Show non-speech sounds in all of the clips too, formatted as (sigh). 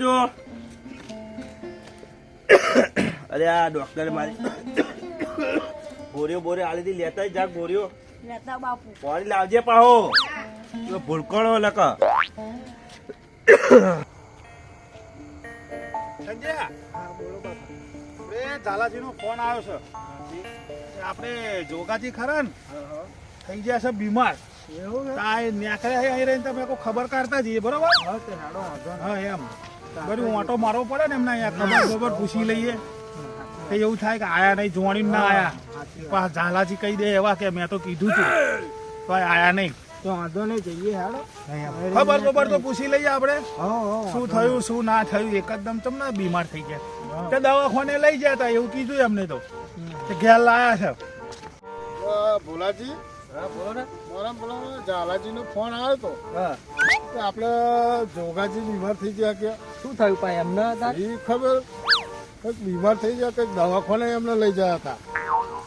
જો. અરે આ ડોક્ટર મારી. ગોરીઓ બોરીઓ આલી હતી લેતા જા ગોરીઓ લેતા બાપુ. પાણી લાવજે પાહો. ભૂલકણો લક સંજય. ઝાલાજીનો ફોન આવ્યો છે. આપણે જોગાજી ખરા ને? થઈ ગયા છે બીમાર. એવું એ ન્યાકળ્યા અહીં રહીને તમે કોઈ ખબર કાઢતા જઈએ બરોબર? હા એમ. બધું ઓટો મારવો પડે ને એમના અહીંયા ખબર ખબર પૂછી લઈએ. તો એવું થાય કે આયા નહીં જોવાની ના આયા. ઝાલાજી કહી દે એવા કે મેં તો કીધું તું તો આયા નહીં. તો વાંધો નહીં જઈએ ખબર ખબર તો પૂછી લઈએ આપણે. શું થયું શું ના થયું એકદમ તમને બીમાર થઈ ગયા. તે દવાખાને લઈ ગયા તા એવું કીધું એમને તો. ઘેર લાયા છે. ભોલાજી. હા બોલો ને. મારા પેલા ઝાલાજીનો ફોન આવ્યો તો. હા. કે આપણે જોગાજી બીમાર થઈ ગયા કે? શું થયું પાય એમને હતા? એ ખબર? કંઈક બીમાર થઈ ગયા કંઈક દવાખાને એમને લઈ ગયા હતા.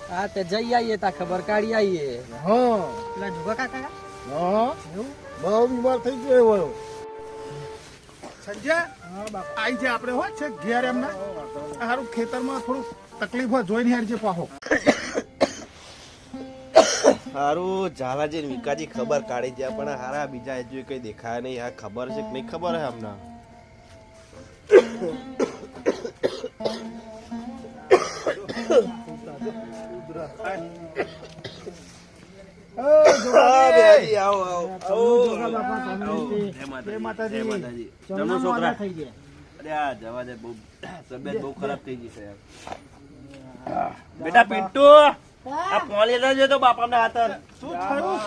હા તે જઈ આવીએ તા ખબર કાઢી આવીએ હા. પેલા જુગા કાકા હા. બહુ બીમાર થઈ ગયો એવો સંજય આઈ છે આપણે હોય છે ઘેર એમને. સારું ખેતરમાં થોડું તકલીફ હોય જોઈને હેરજે પાહો. સારું ઝાલાજી વિકાજી ખબર કાઢી ગયા પણ હારા બીજા હજુ કઈ દેખાય નહીં. આ ખબર છે કે નહીં ખબર હે હમણાં બેટા પિન્ટુ આ પોલી ના તો બાપાના હાથ. શું થયું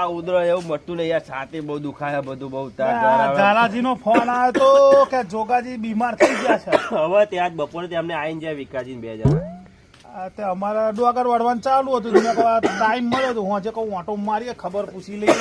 આ ઉધરો એવું મટતું નહીં યાર છાતી બહુ દુખાય બધું બહુ ઝાલાજી નો ફોન આવ્યો તો કે જોગાજી બીમાર થઈ ગયા છે. હવે ત્યાં જ બપોરે તેમને આવીને જાય વિકાજી બે જણા. તે અમારા ડોગર વળવાનું ચાલુ હતું. ટાઈમ મળ્યો તો હું આજે કહું ઓટો મારીએ ખબર પૂછી લઈએ.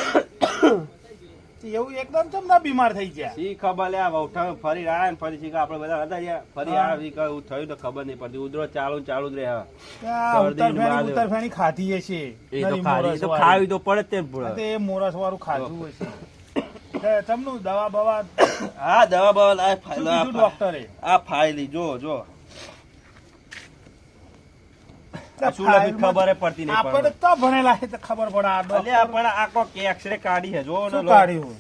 એવું એકદમ ચમ ના બીમાર થઈ ગયા? શી ખબર લે આ વહુઠા ફરી રહ્યા ને ફરી શીખા આપણે બધા હતા ગયા ફરી આ શી કહે એવું થયું તો ખબર નહીં પડતી. ઉધરો ચાલુ ચાલુ જ રહે હવે. ત્યાં શરદી ને ઉતરફેણી માલ. ઉતરફેણી ખાધી હશે. એ તો ખાધી તો ખાવી તો પડે તે તે એ મોરસ વાળું ખાધું હશે. તમનું દવા બવા (coughs) હા દવા બવા લાય ડોક્ટરે આ ફાઇલી જો જો આ શું લખ્યું ખબર ય પડતી નહીં આપણે તો ભણેલા છે તો ખબર પડે આ અલે ડોક્ટર. આ પણ આ કોક એક્સરે કાઢી છે જો શું કાઢ્યું?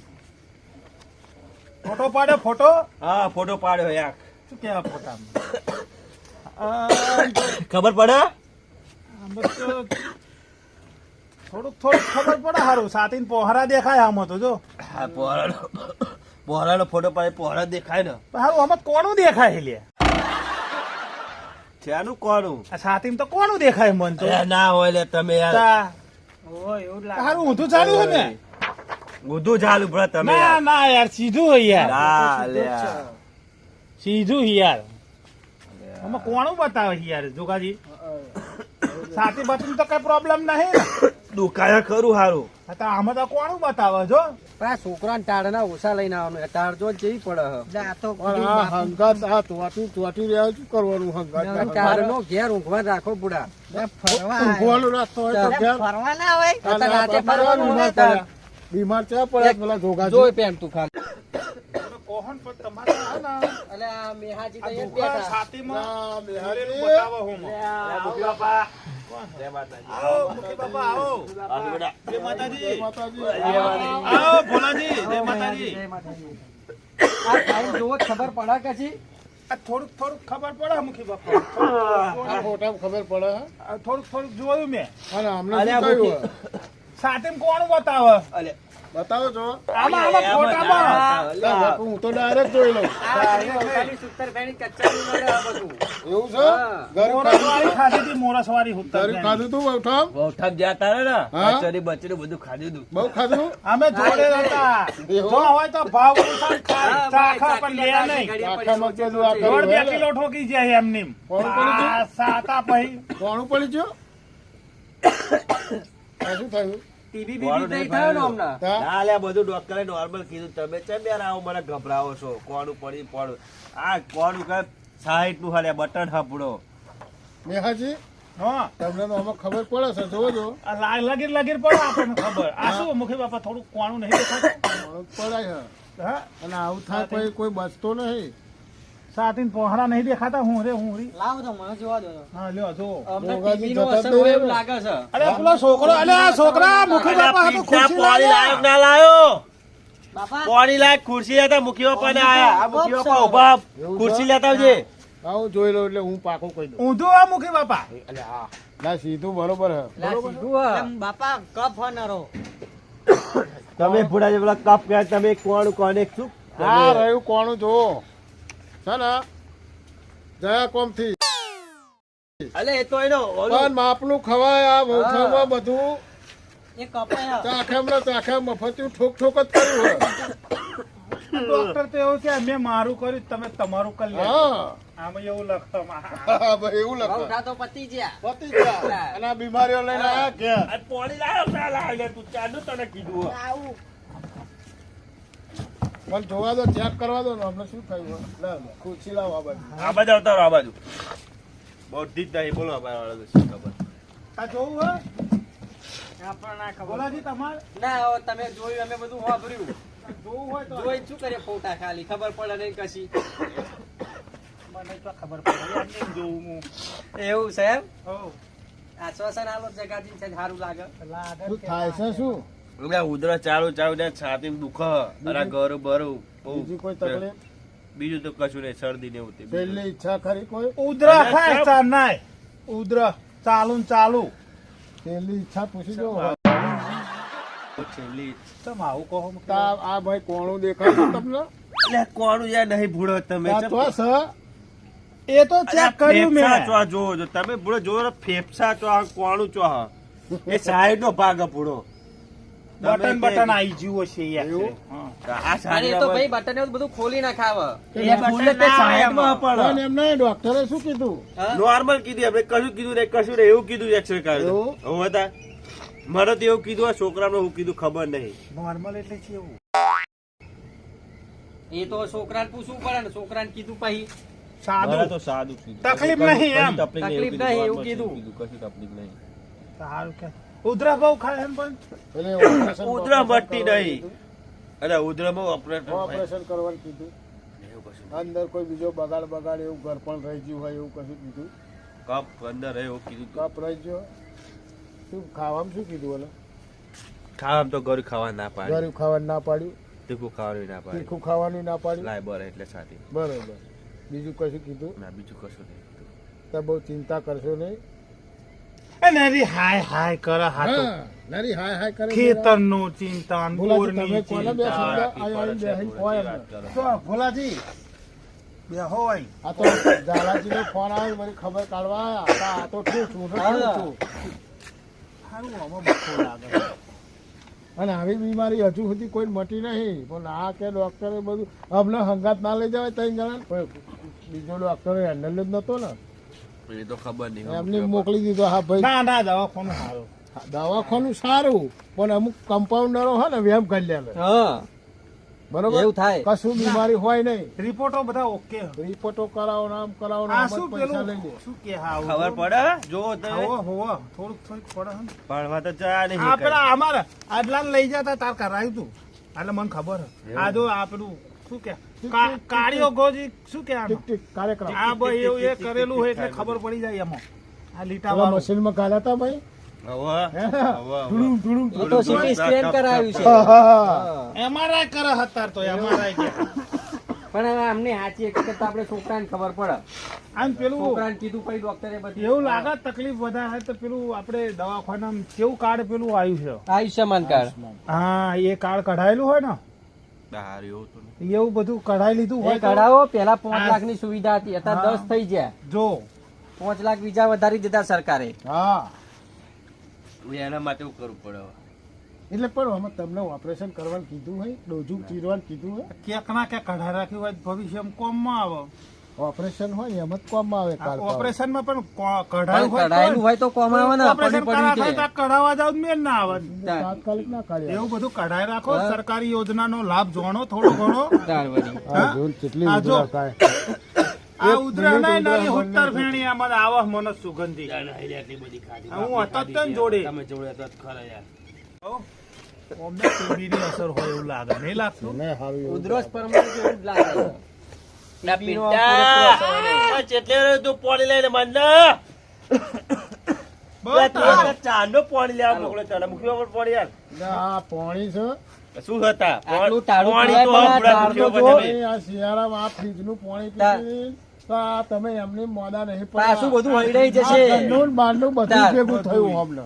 ફોટો પાડ્યો ફોટો? હા ફોટો પાડ્યો યાર શું કેવા ફોટામાં? (coughs) ખબર પડે? થોડુંક થોડુંક ખબર પડે સારું સાતીન પોહરા દેખાય આમ તો જો. હા પોહરાનો (coughs) પોહરાનો ફોટો પાડે પોહરા દેખાય ને. સારું આમાં કોનું દેખાય લે? છેનું કોનું આ સાતીન તો કોનું દેખાય મન તો? ના હોય લે તમે યાર. ઓ એવું લાગે. હારું ઊંધું ચાલુ છે ને? ઊંધું ચાલુ ભલા તમે ના ના યાર સીધું હોય યાર. ના લે. સીધું યાર. અમે કોણું બતાવે છે યાર જોગાજી? સાથી બચન તો કઈ પ્રોબ્લેમ નહીં દુકાયા ખરું હારું. તો આમાં તો કોણું બતાવે જો. પણ આ છોકરાને ટાળના ઓછા લઈને આવવાનું. ટાળ જેવી પડે હંગાત આ ચોટી ચોટી રહ્યા શું કરવાનું હંગાત? ટાળનો ઘેર ઊંઘવા રાખો બુડા. ઊંઘવાનું રાખતો હોય તો ઘેર ફરવા ના હોય. રાતે ફરવાનું બીમાર છે પડ્યા પેલા જોગાજી જોઈ પેન તું ખાલી. કોહન પણ તમારે આ ને અલે આ મેહાજી તો બેઠા. છાતીમાં ના, બિહારી. હું. બાપા. જય માતાજી. આવો મુખી બાપા આવો. આવો બેટા. જય માતાજી. માતાજી. આવો ભોલાજી. જય માતાજી. આ ટાઈમ જોવો ખબર પડે કે આ થોડુંક થોડુંક ખબર પડે મુખી બાપા. આ ફોટામાં ખબર પડે થોડુંક થોડુંક જોયું મેં. સાતીમ કોણ બતાવે? અલે, બતાવો છો. આમાં આમાં ફોટામાં હું તો ડાયરેક્ટ જોઈ લઉં. એવું છે? ગરીબ મોરસવાળી ખાધી હતી મોરા સવારી ગરીબ ખાધું તું બહુઠામ વહુઠામ જ્યાં તારે ને કચરી બચરી બધું ખાધું હતું બહુ ખાધું? અમે જોડે હતા જો હોય તો ભાવ ચાખા પણ લે નહીં. પડી દોઢ બે કિલો ઠોકી જાય એમની કોણ કોણ હતું? સાતા પછી કોણ પડી ગયું? આ શું થયું? ટીવી બીબી નહીં થયો ને હમણાં? ના લે બધું ડોક્ટરે નોર્મલ કીધું. તમે ચમ યાર આવો મને ગભરાવો છો? કોણ પડી પડું આ કોણ કે સાઈડનું હાલે બટન હપડો. નેહાજી હા. તમને તો આમાં ખબર પડે છે જોજો આ લગીર લગીર પડે આપણને ખબર. આ શું મુખી બાપા થોડું કોણું નહીં દેખાતું? ઘણું પડે હા. અને આવું થાય કોઈ કોઈ બચતો નહીં. સાતીન પહોળા નહીં દેખાતા હું રે હું રી. લાવો તો મને જોવા દો. હા લ્યો જો. અમને ટીવી નો અસર જ હોય નહીં એવું. લાગે છે. અરે પેલો છોકરો અલે આ છોકરા મુખી બાપા ખુરશી ના લાયો. પાણી લાયક ખુરશી લેતા મુખી બાપા ને આયા. આ મુખી બાપા ઊભા ખુરશી લેતા આવજે. આવું જોઈ લો એટલે હું પાકું કહી દઉં. ઊંધું આ મુખી બાપા. એટલે હા. ના સીધું બરોબર હે. સીધું બાપા કપ હનરો તમે ભૂડા પેલા કપ કહે તમે કોણ કોને શું? હા રહ્યું કોણ જો ને જયા કોમથી અલે એ તો એનો ઓલું. પણ માપનું ખવાય આ વૌઠામાં બધું. એ કપાય. ચાખેમ ને ચાખેમ મફતિયું ઠોક ઠોક જ કર્યું ડોક્ટર તો એવું કે મેં મારું કર્યું તમે તમારું કલ્યાણ હે લે. હા. આમાં એવું લખતો એવું લખતો તો પતી ગયા. પતી ગયા. અને બીમારીઓ લઈને આયા ઘેર. પોળી લાવ તું. ચાલુ તને કીધું હે. પણ જોવા દો ચેક કરવા દો ને અમને શું થયું ના ખુરશી લાવો આ બાજુ. આ બાજુ આવતા આ બાજુ. બધી જ નહીં બોલો વાળા શું ખબર. આ જોવું હોય? આપણને ખબર. બોલાજી તમારે? ના હવે તમે જોયું અમે બધું વાપર્યું જોવું હોય તો જોઈ શું કરીએ ફોટા ખાલી ખબર પડે નહીં કશી. મને તો ખબર પડે જોવું હું. એવું સાહેબ હો. આશ્વાસન આલો જગાજી છે સારું લાગે. લાગે થાય છે શું? એટલે ઉધરા ચાલુ ચાલુ ને છાતી દુખ અરે ઘર ભરું બીજી કોઈ તકલીફ? બીજું તો કશું નહીં શરદી ને ઉતી પેલી ઈચ્છા ખરી કોઈ? ઉધરા ખાય? ચાર નાય ઉધરા ચાલુ ને ચાલુ. પેલી ઈચ્છા પૂછી જો છેલ્લી તમે આવું કહો આ ભાઈ કોણું દેખાય છે તમને? એટલે કોણું યાર નહીં ભૂળો તમે તો છે એ તો ચેક કર્યું મેં. ચો આ જોવો તમે ભૂળો જોવો ફેફસા ચો આ કોણું ચો હા એ સાઈડ નો ભાગ ભૂળો બટન બટન આવી ગયું હશે યાર. એવું? હા. આ અને સાઈડ એ તો ભાઈ બટન એવું બધું ખોલી ના ખાવ એ ભૂલે તે સાઈડમાં પણ પણ એમને ડોક્ટરે શું કીધું? નોર્મલ કીધું આપણે કશું કીધું નહીં કશું નહીં એવું કીધું એક્સરે કાઢ્યું એવું? હતા? મને તો એવું કીધું આ છોકરાને હું કીધું ખબર નહીં. નોર્મલ એટલે કેવું એ તો છોકરાને પૂછવું પડે ને છોકરાને કીધું પછી. સાદું. સાદું કીધું. તકલીફ નહીં એમ. તકલીફ નહીં એવું કીધું કશું તકલીફ નહીં. સારું કે. ઉધરા બહુ ખાય એમ પણ. ઓપરેશન ઉધરા મટતી કરવાનું નહીં. કીધું. અરે ઉધરામાં ઓપરેટર થાય. ઓપરેશન કરવાનું કીધું. એવું કશું અંદર કોઈ બીજો બગાડ બગાડ એવું ઘર પણ રહી ગયું હોય એવું કશું કીધું? કપ અંદર એવું કીધું કપ રહી ગયો? શું ખાવામાં શું કીધું ઓલે? ખાવામાં તો ગરું ખાવા ના પાડે ગરીબ ખાવાનું ના પાડ્યું? તીખું ખાવાનું ના પાડે તીખું ખાવાનું ના પાડ્યું? લાય બર એટલે સાથે. બરાબર. બીજું કશું કીધું? ના બીજું કશું નહીં તો બહુ ચિંતા કરશો નહીં. નરી હાય હાય કરે હાથો હા નરી હાય હાય કરે ખેતરનું ચિંતન ભોલાજી, બોરની તમે કોને બે ચિંતા. ભોલાજી? બે હોય. આ તો ઝાલાજીનો ફોન આવ્યો મને ખબર કાઢવા આ તો ઠીક છું છું. સારું આમાં બખો લાગે અને આવી બીમારી હજુ સુધી કોઈ મટી નહીં. પણ આ કે ડોક્ટરે બધું અમને હંગાત ના લઈ જવાય ત્રણ જણા. પણ બીજો ડોક્ટર હેન્ડલ જ નતો ને. એ તો ખબર નહીં એમને મોકલી દીધો હા ભાઈ. ના ના દવાખાનું સારું. દવાખાનું સારું પણ અમુક કમ્પાઉન્ડરો હોય ને વેમ કરી લે હા. બરોબર? એવું થાય. કશું બીમારી હોય નહીં. રિપોર્ટો બધા ઓકે. રિપોર્ટો કરાવો નામ કરાવો ને આ આમ જ શું પૈસા લઈ પેલું લે. શું કે હા ખબર પડે? જો તમે. હોવો હોવો થોડુંક થોડીક પડે. ભણવા તો ચા નહીં આ પેલા અમારે આટલા લઈ જતા તાર કરાયું તું એટલે મને ખબર. આ જો આ પેલું શું કે? કાળીઓ ગોજી શું કે આનો? ઠીક ઠીક કાર્યક્રમ. આ ભાઈ એવું એ કરેલું હોય એટલે ખબર પડી જાય એમાં. આ લીટા મશીનમાં હતા ભાઈ? પણ અમને સાચી હકીકત તો આપણે છોકરાને ખબર પડે. આમ પેલું છોકરાને કીધું પછી ડોક્ટરે બધી. એવું લાગે તકલીફ વધારે તો પેલું આપણે દવાખાના કેવું કાર્ડ પેલું આવ્યું છે આયુષ્યમાન કાર્ડ. હા એ કાર્ડ કઢાયેલું હોય ને? બહાર એવું તો. એવું બધું કઢાઈ લીધું હોય કઢાવો પેલા પાંચ લાખની સુવિધા હતી અત્યારે દસ થઈ ગયા. જો. પાંચ લાખ બીજા વધારી દીધા સરકારે. હા. એના માટે એવું કરવું પડે એટલે પણ અમે તમને ઓપરેશન કરવાનું કીધું હોય ડોઝું ચીરવાનું કીધું હોય? ક્યાંક ના ક્યાંક કઢાઈ રાખ્યું હોય ભવિષ્યમાં કોમમાં આવે. ઓપરેશન હોય એમ જ કામમાં આવે કાર્ડ પર. ઓપરેશનમાં પણ કઢાયું હોય કઢાયેલું હોય તો કોમ આવે ને ઓપરેશન તો કઢાવા જાવ તો ના આવે. તાત્કાલિક ના કાઢે. એવું બધું કઢાઈ રાખો હા. સરકારી યોજનાનો લાભ જોણો થોડો ઘણો. કેટલી આ જો. થાય. આ એક ઉધરા મિનિટ ના ઉધરા નાની બંને ફેણી આમાં આવા મને સુગંધી. આટલી બધી ખાધી. હું હતો જ ખાધી તને છે. જોડે. તમે જોડે તો ખરા યાર. અમને ટીબીની અસર હોય એવું લાગે. નહીં લાગતું? મને સારું એવું ઉધરસ પરમાણે જેવું લાગે. શું હતા? પાણી તમે. આ શિયાળામાં આ ફ્રીજનું પાણી તા- પીધી. તો આ તમે એમની મોડા નહીં પાછું બધું હળડાઈ જશે. આ ઘરનું ને બહારનું બધું ભેગું થયું અમને.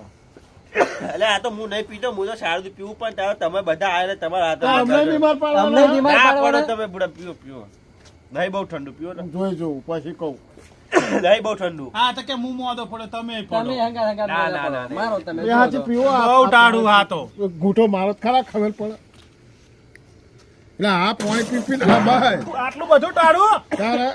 એટલે આ તો હું નહીં પીતો હું તો સારું પીવું પણ તારે તમે બધા આયા તમારા હાથ અમને બીમાર પડો તમે પીવો પીવો નહીં બહુ ઠંડુ પીવો ને જોઈ જોઉં પછી કહું. દહીં બહુ ઠંડુ. હા તો કે હું મોદો પડે તમે તમે હંગા હંગાત ના, ના, ના, મારો તમે એ હાચી પીવો આ- બહુ ટાળું હા તો. ગૂઠો મારો ખરા ખબર પડે. એટલે આ પાણી પી પી હા ભાઈ આટલું બધું ટાળું? તારે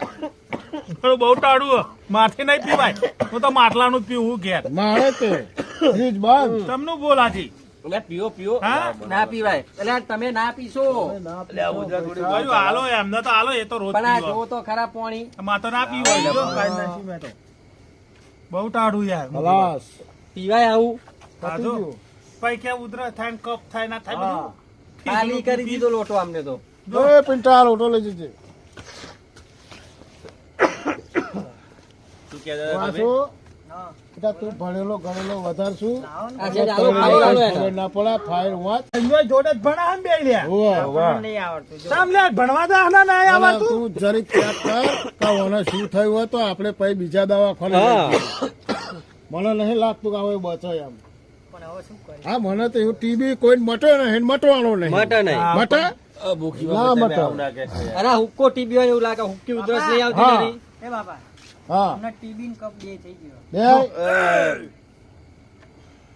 થોડું બહુ ટાળું. માથે નહીં પીવાય. હું તો માટલાનું જ પીવું ઘેર. મારે તે. ફ્રીજ બંધ. તમનું બોલાથી એટલે પીવો પીવો ના પીવાય. એટલે તમે ના પીશો. એટલે આ ઉધરા થોડી કયું હાલો એમને તો હાલો એ તો રોજ પણ આ પીવો. તો ખરા પાણી. માં તો ના પીવો. જો કાંઈ નથી મેં તો. બહુ ટાળું યાર. પીવાય આવું. પછી કે ઉધરા થાય ને કફ થાય ના થાય બધું? ખાલી કરી દીધો લોટો અમને તો. પિંટા લોટો લઈ જજે. તમે? વાંચો બેટા તું ભણેલો ગણેલો વધાર છું. ના પડે ફાઇલ વાંચ. જોડે જ ભણા બે ભણવા દે ના ના આવડતું તું. જરી ચેક કર કાવને શું થયું હોય તો આપણે પછી બીજા દવાખાને. મને નહીં લાગતું કે હવે બચો એમ. હા મને તો એવું ટીબી કોઈ મટે નહીં મટવાનો નહીં. મટે નહીં. મટે? ના મટે. અરે હુક્કો ટીબી હોય એવું લાગે હુક્કી ઉધરસ નહીં આવતી એ બાપા. હા. હમણાં ટીબી કપ બે થઈ ગયો. બે?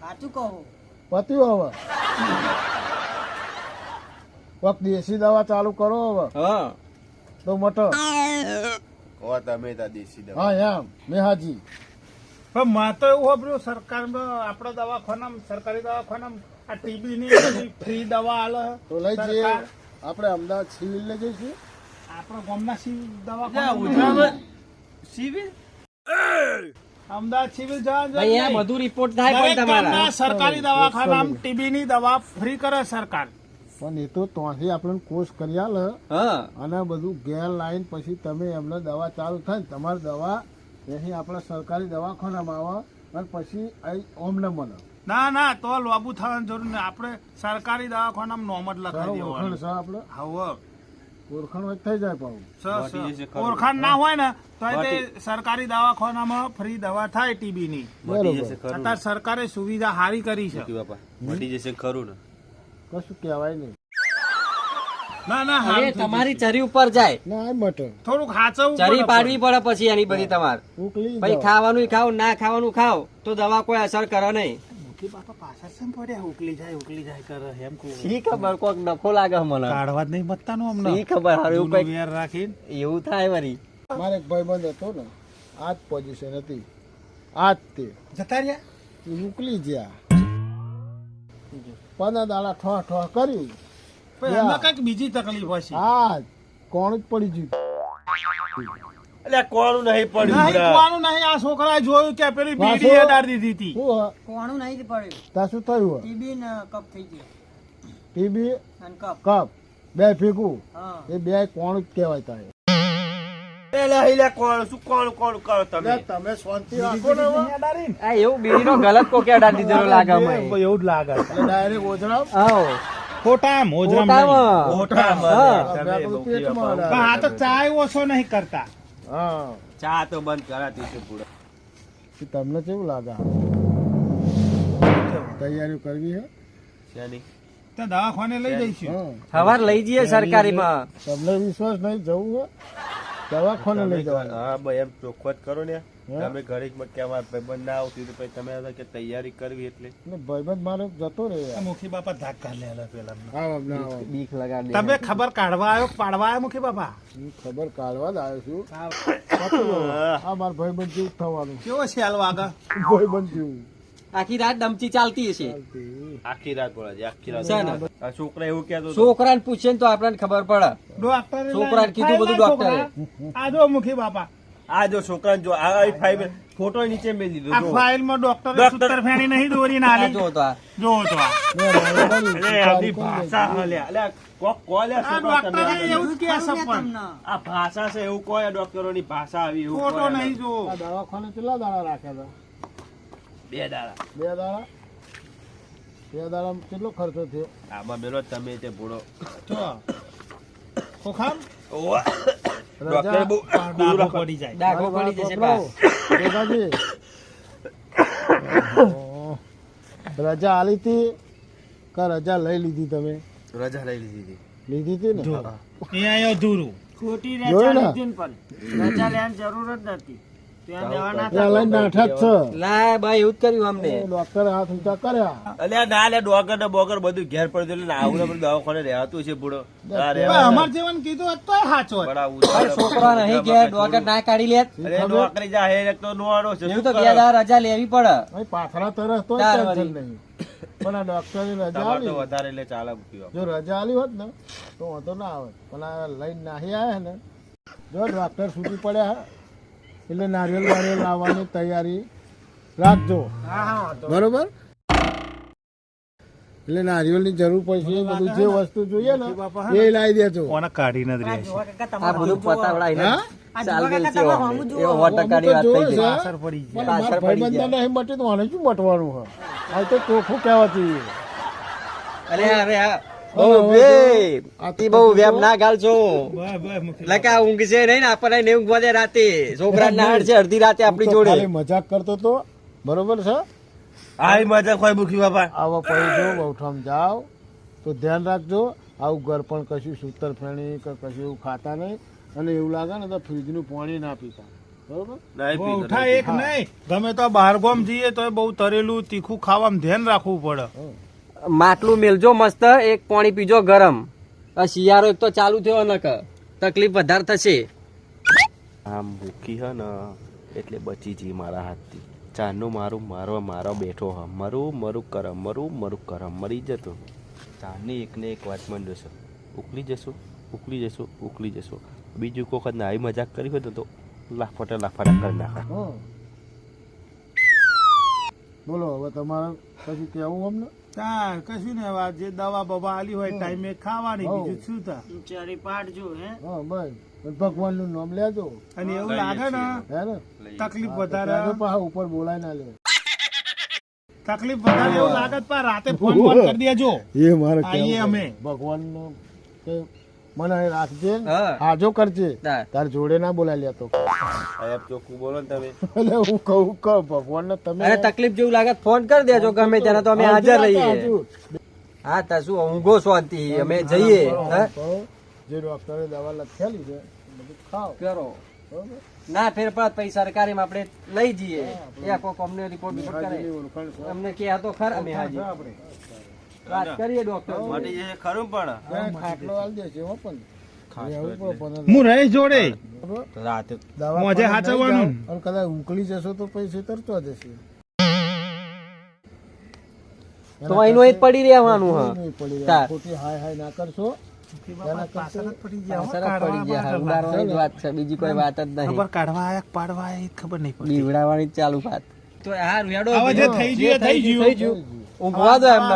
સાચું કહું? પત્યું હવે. કોક દેશી દવા ચાલુ કરો હવે. હા. તો મોટો તમે દેશી દવા. હા એમ. મેહાજી પણ માં તો એવું સાંભળ્યું સરકારમાં આપણા દવાખાનામાં સરકારી દવાખાનામાં આ ટીબી ની ફ્રી દવા આલે તો લઈ જઈએ. સરકાર. આપણે અમદાવાદ સિવિલ લઈ જઈશું. આપણા ગામના સિવિલ દવાખાના સિવિલ? અમદાવાદ સિવિલ જવા બધું રિપોર્ટ થાય પણ તમારા. સરકારી દવાખાનામાં ટીબી ની દવા ફ્રી કરે સરકાર. પણ એ તો ત્યાંથી આપણને કોર્સ કરી આલે. અને બધું ગેર લાઈન પછી તમે એમને દવા ચાલુ થાય ને તમારી દવા અહીં આપણા સરકારી દવાખાનામાં આવે અને પછી અહીં ઓમને મળે ના ના તો લોબુ થવાની જરૂર નહીં. આપણે સરકારી દવાખાનામાં નોમ જ લખાવી દેવાનું. આપણે હવે ઓળખાણ હોય થઈ જાય ખરું. ઓળખાણ ના હોય ને તો સરકારી દવાખાનામાં ફ્રી દવા થાય ટીબી ની મટી જશે ખરું ને? છતાં સરકારે સુવિધા સારી કરી છે. મટી જશે ખરું ને. કશું કહેવાય નહીં. ના ના અરે તમારી ચરી ઉપર જાય. ના મટે થોડુંક ચરી પાડવી પડે પછી એની બધી તમારે. પછી ખાવાનું ખાવ ના ખાવાનું ખાવ તો દવા કોઈ અસર કરે નહીં. મોટી બાપા પાછા કેમ પડ્યા? ઉકલી જાય ઉકલી જાય કરે એમ કહું. શી ખબર? કોક નફો લાગે મને. કાઢવા જ નહીં મતતાનું અમને શી ખબર? હારું એવું વેર રાખીને. એવું થાય વળી મારે એક ભાઈબંધ હતો ને આ જ પોઝિશન હતી. આ જ તે. જતા રહ્યા? ઉકલી ગયા. પંદર દાડા ઠો ઠો કર્યું. પણ કંઈક બીજી તકલીફ હશે. આ કોણ જ પડી ગયું. એટલે કોણું નહીં પડ્યું નહીં બુડા? નહીં. આ છોકરાએ જોયું કે પેલી બીડી અડાડી દીધી હતી. કોણું નહીં પડ્યું. ત્યાં શું થયું ટીબી ને કપ થઈ ગયો. ટીબી અને કપ કપ બે ભેગું એ બે કોણ જ કહેવાય તારે. એટલે એટલે કોણ? શું કોણ કોણ કરો તમે? તમે શાંતિ રાખો ને હવે. અડાડીને. આ એવું બીડીનો ગલત કોકે અડાડી દીધેલો લાગે એવું લાગે. એટલે ડાયરેક્ટ ખોટા તો ઓછો નહીં કરતા. હા. ચા તો બંધ કરાતી છે પૂરા. તમને કેવું લાગે તૈયારી કરવી હે? ચાલી તો દવાખાને લઈ જઈશું. સવાર લઈ જઈએ સરકારીમાં. તમને વિશ્વાસ નહીં જવું હે? દવાખાને લઈ જવાનું. હા ભાઈ એમ ચોખ્ખો જ કરો ને. તમે ઘરે જ કે અમારા ભાઈબંધ ના આવતી તો પછી તમે કે તૈયારી કરવી એટલે. ભાઈબંધ મારે જતો રહે મુખી બાપા ધાક્કા લે પેલા બીક લગાડી તમે ખબર કાઢવા આવ્યો પાડવા આવ્યો મુખી બાપા? હું ખબર કાઢવા જ આવ્યો છું. આ મારા ભાઈબંધ જેવું થવાનું. કેવો છે હાલ વાગા ભાઈબંધ જેવું. આખી રાત ડમચી ચાલતી હશે. આખી રાત બોલે છે આખી રાત. ને? છોકરા એવું કહેતો હતો. છોકરાને પૂછે ને તો આપણને ખબર પડે. ડોક્ટરે છોકરાને કીધું બધું. ડોક્ટરે. આ મુખી બાપા. આ જો છોકરા જો આ આ ફાઈલ ફોટો નીચે મેં દીધો આ જો ફાઇલમાં ડોક્ટરે ડોક્ટર- ફેણી નહીં દોરી ના નાલી જો તો જો તો અરે ને ની આની ભાષા હલે અલે કોક કોલે આ ડોક્ટરે એવું કે છે આ ભાષા છે એવું કોઈ ડોક્ટરોની ભાષા આવી એવું ફોટો નહીં જો આ દવાખાને કેટલા દાડા રાખ્યા હતા બે દાડા. બે દાડા? બે દાડા કેટલો ખર્ચો થયો? આમાં મેલો તમે તે ભૂડો ખોખામ? ડોક્ટર બહુ રજા- કુરું ડાઘો પડી. જાય. ડાઘો પડી જશે બાપરો, પાસ ભેગાજી. ઓહ, રજા આલી હતી કે રજા લઈ લીધી તમે? રજા લઈ લીધી હતી. લીધી હતી ને? અહીંયા અધૂરું ખોટી રજા લીધી પણ. રજા લેવાની જરૂર જ નથી. રજા લેવી પડે. ભાઈ પાથરા તરસ તો. નહીં. પણ આ ડોક્ટર રજા વધારે એટલે ચાલે જો રજા આલી હોત ને તો વાંધો ના આવે. પણ આ લઈને નાહી આવે ને જો ડોક્ટર છૂટી પડ્યા હે, એટલે નારિયેલ વારિયેલ લાવવાની તૈયારી રાખજો. હા હા વાંધો બરોબર? એટલે નારિયેળની જરૂર પડશે એ બધું જે વસ્તુ જોઈએ ને એ લાવી દેજો. કોને કાઢી નથી રહે છે. આ બધું પતાવડાવીને હા? ચાલ ગયેલ છે તમારે અમને. હમું એવો સો ટકાની વાત થઈ ગઈ. અસર પડી પણ જાય મારા પાછળ પડી ભાઈબંધને નહીં મટી તો મટવાનું હે તો ચોખ્ખું કહેવા જોઈએ અરે હવે બહુ બે આ બહુ વેમ ના ગાલશો. બસ, બસ, મુખી. લકા ઊંઘ છે નહીં ને આપણને નહીં ઊંઘવા દે રાતે. (laughs) છોકરા નાડ છે અડધી રાતે આપણી જોડે. મજાક કરતો તો બરોબર છે? આ મજા કોઈ મૂકી બાપા. આવા પડી જો જાઓ. તો ધ્યાન રાખજો આવું ઘર પણ કશું સૂતર ફેણી કે કશું એવું ખાતા નહીં. અને એવું લાગે ને તો ફ્રીજનું પાણી ના પીતા. બરોબર? એક નહીં. ગમે તો બહાર ગામ જઈએ તો બહુ તરેલું તીખું ખાવામાં ધ્યાન રાખવું પડે. માટલું મેલજો મસ્ત એક પાણી પીજો ગરમ. શિયાળો એક તો ચાલુ થયો નક. તકલીફ વધારે થશે. આમ ભૂખી હ ને એટલે બચી જી મારા હાથથી. ચાનું મારું મારો મારો બેઠો હ. મરું મરું કરમ મરું મરું કરમ મરી જતો. ચાની એકને એક વાતમાં જશો ઉકલી જશો ઉકલી જશો ઉકલી જશો. બીજું કોઈ વખત નાઈ મજાક કરી હોય તો લાફોટા લાફાટા કરી નાખા. બોલો હવે તમારે પછી કેવું અમને? તાર કશું ને વાત જે દવા બવા આલી હોય ટાઈમે ખાવાની. બીજું શું તા ચારી પાડજો હે. હા બસ ભગવાનનું નામ લેજો. અને એવું લાગે ને હે ને? તકલીફ વધારે પા ઉપર બોલાય ના લે. તકલીફ વધારે એવું લાગત પા રાતે ફોન (laughs) ફોન કરી દેજો. એ મારે આઈએ અમે. ભગવાનનું કે મને રાખજે. હાજો કરજે. તાર. જોડે ના બોલાય લેતો. સાહેબ ચોખ્ખું બોલો ને તમે. એટલે હું કહું કહું ભગવાન ને તમે અરે તકલીફ જેવું લાગે ફોન કરી દેજો ગમે ત્યારે તો અમે હાજર રહીએ. હા તા શું ઊંઘો શાંતિ અમે જઈએ જે ડોક્ટરે દવા લખેલી છે બધું ખાઓ. કરો. ના ફેરફાર પછી સરકારી માં આપણે લઈ જઈએ. એ કોઈ અમને રિપોર્ટ કરે. અમને કે તો ખરા અમે હાજી આપણે. વાત કરીએ ડોક્ટર મટી જશે ખરું પણ. ખાટલો આલી દેશે હો પણ. પડે પણ હું રહીશ જોડે. રાતે મોજે હાચવવાનું. અને કદાચ ઉકળી જશો તો પછી તરતો જશે. તો અહીંનું અહીં જ પડી રહેવાનું હા. નહીં પડી રહે. તાર. ખોટી હાય હાય ના કરશો. એના કરતા સરસ પડી ગયા હા ઉડાડવાની જ વાત છે બીજી કોઈ વાત જ નહીં. ખબર કાઢવા આયા પાડવા ખબર નહીં ચાલુ વાત. તો હારું હેડો હવે જે થઈ ગયું. થઈ ગયું. ઊંઘવા દો એમને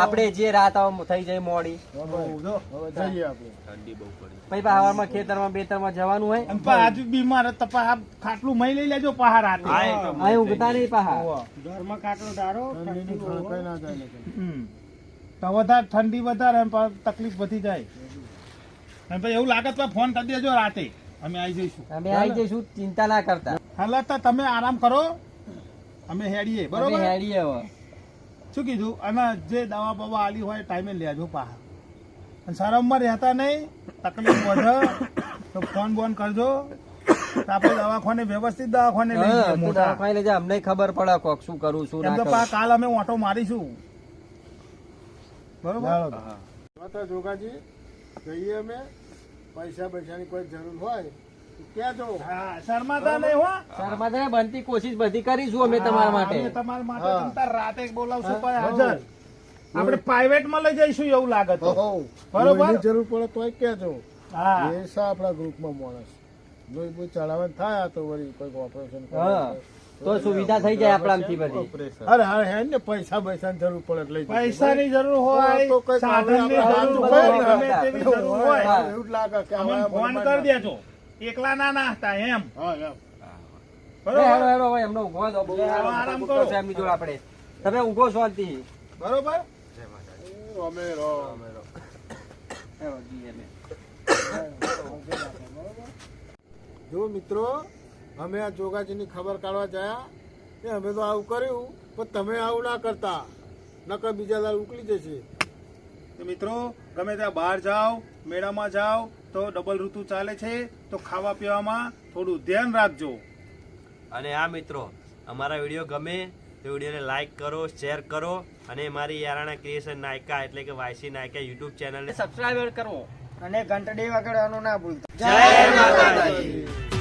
આપણે જે રાત થઈ જાય મોડી. હવે જઈએ આપણે. ઠંડી બહુ પડી. પછી ખેતરમાં બેતરમાં જવાનું હોય. અને બીમાર ખાટલું મય લઈ લેજો પહાર રાતે. અહીં ઊંઘતા નહીં પાહા ઘરમાં કઈ. હમ. તો વધારે ઠંડી વધારે એમ તકલીફ વધી જાય. એમ પછી એવું લાગે તો ફોન કરી દેજો રાતે. અમે આવી જઈશું. અમે આવી જઈશું ચિંતા ના કરતા. હાલ તો તમે આરામ કરો. અમે હેડીએ બરોબર? હેડીએ હવે. શું કીધું? અને જે દવા બવા આલી હોય ટાઈમે લેજો પાહા અને શરમમાં રહેતા નહીં તકલીફ વધે તો ફોન બોન કરજો. તો આપણે દવાખાને વ્યવસ્થિત દવાખાને લઈ અમને ખબર પડે કોક શું કરું છું એમ તો પા કાલ અમે ઓટો મારીશું. બરોબર? જોગાજી જઈએ અમે. પૈસા પૈસાની કોઈ જરૂર હોય કહેજો હા શર્માતા નહીં હો. શર્માદાને બનતી કોશિશ બધી કરીશું અમે તમારા અમે માટે તમારા માટે. રાતે બોલાવશું પણ હાજર. આપણે પ્રાઇવેટમાં લઈ જઈશું એવું લાગે તો. બરોબર. જરૂર પડે તોય કેજો હા. એ છે આપણા ગ્રુપમાં માણસ. જોઈ બોઈ ચડાવવાનું થાય તો વળી કોઈક ઓપરેશન તો સુવિધા થઈ જાય આપણાથી બધી. અરે હા હે ને પૈસા પૈસાની જરૂર પડે એટલે લઈ પૈસાની જરૂર હોય તો સાધનની જરૂર હોય ઉપાય ને. ગમે તેવી જરૂર હોય. હા. એવું લાગે કે ફોન કરી દેજો. એકલા ના ના હતા એમ. બરોબર? એમનો ઊંઘવા દો બહુ આરામ કરો. એમની જોડે આપણે. તમે ઊંઘો શાંતિ બરોબર? અમે રહો. જો મિત્રો અમે આ જોગાજીની ખબર કાઢવા જયા એ અમે તો આવું કર્યું પણ તમે આવું ના કરતા. નકર બીજા દાળ ઉકલી જશે. તો મિત્રો ગમે ત્યાં બહાર જાઓ મેળામાં જાઓ તો ડબલ ઋતુ ચાલે છે તો ખાવા પીવામાં થોડું ધ્યાન રાખજો. અને આ મિત્રો અમારા વીડિયો ગમે તો વિડીયોને લાઈક કરો શેર કરો અને મારી યારાના ક્રિએશન નાયકા એટલે કે વાયસી નાયકા યુટ્યુબ ચેનલને સબસ્ક્રાઈબર કરો અને ઘંટડી વગાડવાનું ના ભૂલતા. જય માતાજી.